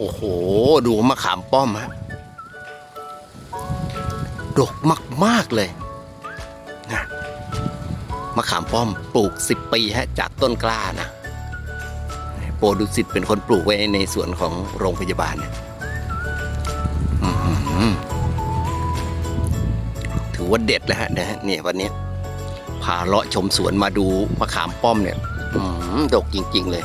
โอ้โห ดูมะขามป้อมฮะดกมาก ๆ เลยนะมะขามป้อมปลูก 10 ปีฮะจากต้นกล้านะ โปรดุสิตเป็นคนปลูกไว้ในสวนของโรงพยาบาลเนี่ยถือว่าเด็ดแล้วฮะนะฮะเนี่ยวันนี้พาเลาะชมสวนมาดูมะขามป้อมเนี่ยอื้อหือดกจริง ๆ เลย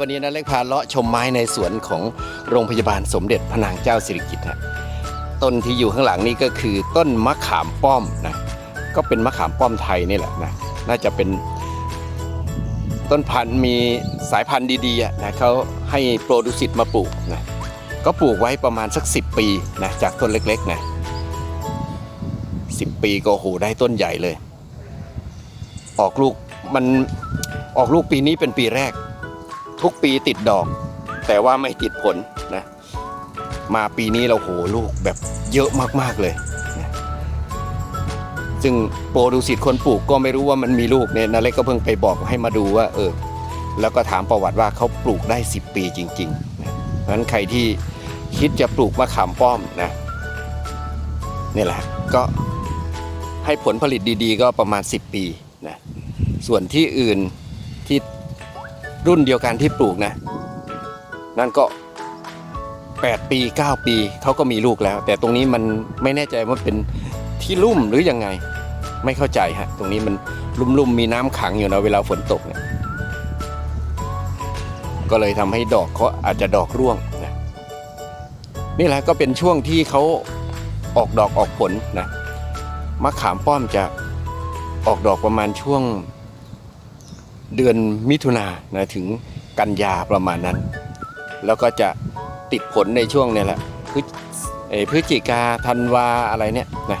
วันนี้นะเล็กพาเลาะชมไม้ในสวนของโรงพยาบาลสมเด็จพระนางเจ้าสิริกิติ์ฮะต้นที่อยู่ข้างหลังนี่ก็คือต้นมะขามป้อมนะก็เป็นมะขามป้อมไทยนี่แหละนะน่าจะเป็นต้นพันธุ์มีสายพันธุ์ดีๆนะเขาให้โปรดุสิตมาปลูกนะก็ปลูกไว้ประมาณสัก 10 ปีนะจากต้นเล็กๆนะ10ปีก็โหได้ต้นใหญ่เลย ออกลูกมันออกลูกปีนี้เป็นปีแรก ทุกปีติดดอก แต่ว่าไม่ติดผลนะ มาปีนี้เราโหลูกแบบเยอะมากๆเลยนะซึ่งโปรดูสิตคนปลูกก็ไม่รู้ว่ามันมีลูกเนี่ยนาเล็กก็เพิ่งไปบอกให้มาดูว่า เออ แล้วก็ถามประวัติว่าเขาปลูกได้ 10 ปีจริงๆนะเพราะฉะนั้นใครที่คิดจะปลูกมะขามป้อมนะนี่แหละก็ให้ผลผลิตดีๆ ก็ประมาณ 10 ปีนะส่วนที่อื่น รุ่นเดียวกันที่ปลูกนะ นั่นก็ 8 ปี 9 ปีเขาก็มีลูกแล้ว แต่ตรงนี้มันไม่แน่ใจว่าเป็นที่ลุ่มหรือยังไง ไม่เข้าใจฮะ ตรงนี้มันลุ่มๆมีน้ำขังอยู่นะเวลาฝนตกเนี่ยก็เลยทำให้ดอกเขาอาจจะดอกร่วงนะนี่แหละก็เป็นช่วงที่เขาออกดอกออกผลนะมะขามป้อมจะออกดอกประมาณช่วง เดือนมิถุนานะถึงกันยาประมาณนั้น แล้วก็จะติดผลในช่วงเนี่ยแหละพฤศจิกาธันวาอะไรเนี่ยนะ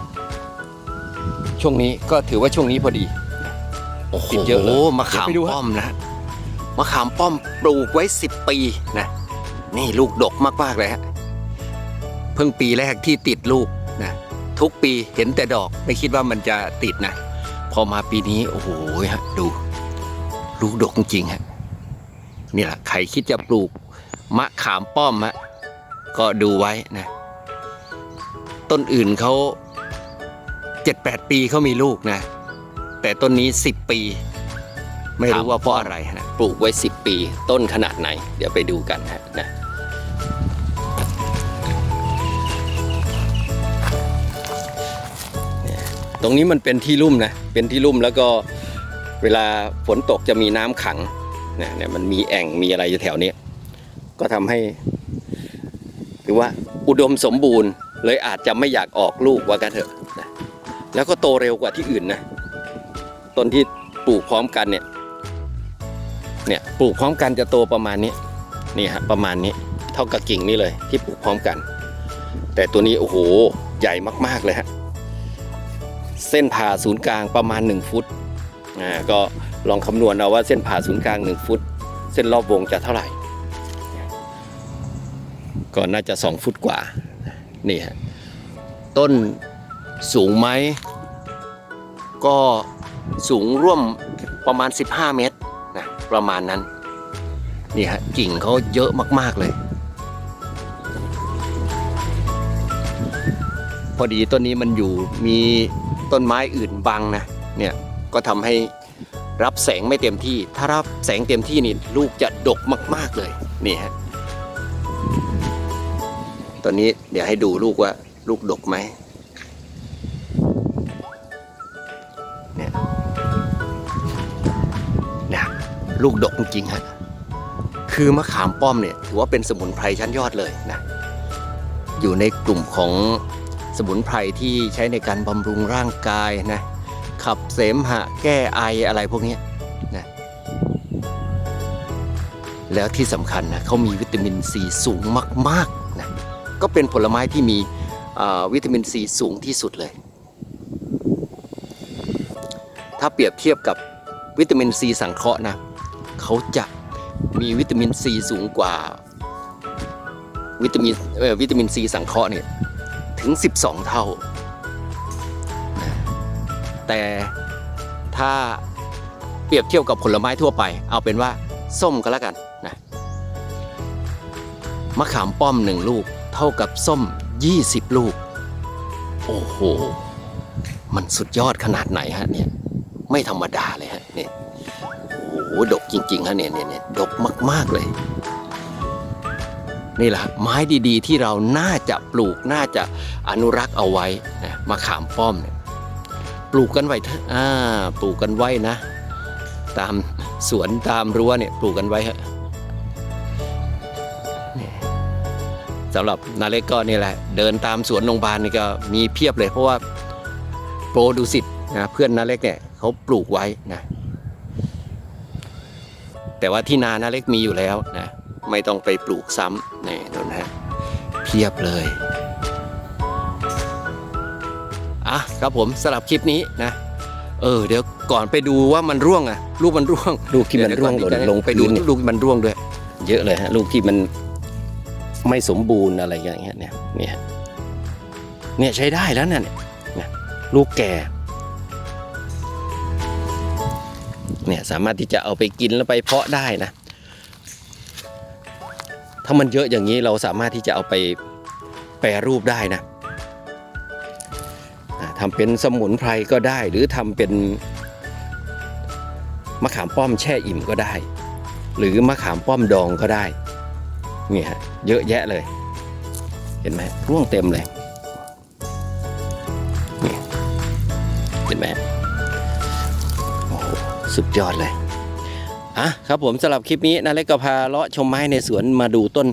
ช่วงนี้ก็ถือว่าช่วงนี้พอดีโอ้โหติดเยอะเลยมะขามป้อมนะมะขามป้อมปลูกไว้ 10 ปีนะนี่ลูกดกมากๆเลยฮะเพิ่งปีแรกที่ติดลูกนะทุกปีเห็นแต่ดอกไม่คิดว่ามันจะติดนะ พอมาปีนี้โอ้โหฮะดู ลูกดกจริงฮะนี่แหละใครคิดจะปลูกมะขามป้อมฮะก็ดูไว้นะ ต้นอื่นเขาเจ็ดแปดปีเขามีลูกนะ แต่ต้นนี้10ปี ไม่รู้ว่าเพราะอะไรนะปลูกไว้10ปี ต้นขนาดไหน เดี๋ยวไปดูกันฮะนะตรงนี้มันเป็นที่ลุ่มนะ เป็นที่ลุ่มแล้วก็ เวลาฝนตกจะมีน้ำขังเนี่ยมันมีแอ่งมีอะไรอยู่แถวนี้ ก็ทำให้ถือว่าอุดมสมบูรณ์ เลยอาจจะไม่อยากออกลูกว่ากันเถอะนะแล้วก็โตเร็วกว่าที่อื่นนะต้นที่ปลูกพร้อมกันเนี่ยเนี่ยปลูกพร้อมกันจะโตประมาณนี้นี่ฮะประมาณนี้เท่ากับกิ่งนี่เลยที่ปลูกพร้อมกัน แต่ตัวนี้โอ้โหใหญ่มากๆเลยฮะเส้นผ่าศูนย์กลางประมาณ 1 ฟุต ก็ลองคำนวณเอาว่าเส้นผ่าศูนย์กลาง 1 ฟุต เส้นรอบวงจะเท่าไหร่ ก็น่าจะ 2 ฟุตกว่า นี่ฮะ ต้นสูงไหม ก็สูงร่วมประมาณ 15 เมตรนะประมาณนั้น นี่ฮะ กิ่งเขาเยอะมาก ๆ เลย พอดีต้นนี้มันอยู่มีต้นไม้อื่นบังนะ เนี่ย ก็ทำให้รับแสงไม่เต็มที่ ถ้ารับแสงเต็มที่นี่ลูกจะดกมาก ๆเลยนี่ฮะตอนนี้เดี๋ยวให้ดูลูกว่าลูกดกไหมเนี่ยเนี่ยลูกดกจริงฮะคือมะขามป้อมเนี่ยถือว่าเป็นสมุนไพรชั้นยอดเลยนะอยู่ในกลุ่มของสมุนไพรที่ใช้ในการบำรุงร่างกายนะ ขับเสมหะแก้ไออะไรพวกนี้นะแล้วที่สำคัญนะเขามีวิตามินซีสูงมากๆนะก็เป็นผลไม้ที่มีวิตามินซีสูงที่สุดเลย ถ้าเปรียบเทียบกับวิตามินซีสังเคราะห์นะเขาจะมีวิตามินซีสูงกว่าวิตามินวิตามินซีสังเคราะห์เนี่ยถึง 12 เท่า แต่ถ้าเปรียบเทียบกับผลไม้ทั่วไป เอาเป็นว่าส้มก็แล้วกันนะมะขามป้อมหนึ่งลูกเท่ากับส้ม 20 ลูก โอ้โห มันสุดยอดขนาดไหนฮะเนี่ยไม่ธรรมดาเลยฮะเนี่ยโอ้โหดกจริงๆฮะเนี่ยเนี่ยเนี่ยดกมากๆเลย นี่แหละไม้ดีๆ ที่เราน่าจะปลูกน่าจะอนุรักษ์เอาไว้นะมาขามป้อมเนี่ย ปลูกกันไว้อ่าปลูกกันไว้นะ ตามสวนตามรั้วเนี่ยปลูกกันไว้ฮะสำหรับนาเล็กก็นี่แหละ เดินตามสวนโรงพยาบาลนี่ก็มีเพียบเลย เพราะว่าโปรดูสิตนะเพื่อนนาเล็กเนี่ยเขาปลูกไว้นะ แต่ว่าที่นานาเล็กมีอยู่แล้วนะ ไม่ต้องไปปลูกซ้ำนี่นนนะฮะเพียบเลย อะครับผมสำหรับคลิปนี้นะ เออ เดี๋ยวก่อนไปดูว่ามันร่วงอะลูกมันร่วงลูกที่มันร่วงหล่นลงไปดูพื้นลูกมันร่วงด้วย เยอะเลยฮะลูกที่มันไม่สมบูรณ์อะไรอย่างเงี้ยเนี่ยเนี่ยเนี่ยใช้ได้แล้วเนี่ยเนี่ยลูกแก่เนี่ยสามารถที่จะเอาไปกินแล้วไปเพาะได้นะ ถ้ามันเยอะอย่างนี้เราสามารถที่จะเอาไปแปรรูปได้นะอ่า ทำเป็นสมุนไพรก็ได้ หรือทำเป็นมะขามป้อมแช่อิ่มก็ได้ หรือมะขามป้อมดองก็ได้เนี่ยฮะเยอะแยะเลย เห็นไหมร่วงเต็มเลยนี่เห็นไหมโอ้โหสุดยอดเลยอะครับผมสำหรับคลิปนี้นาเล็กก็พาเลาะชมไม้ในสวนมาดูต้น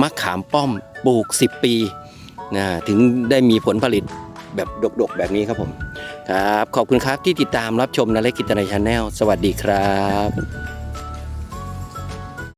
มะขามป้อมปลูก 10 ปีนะถึงได้มีผลผลิต แบบดกๆ แบบนี้ครับผมครับ ขอบคุณครับที่ติดตามรับชมนาเล็กกิจในชาแนลสวัสดีครับ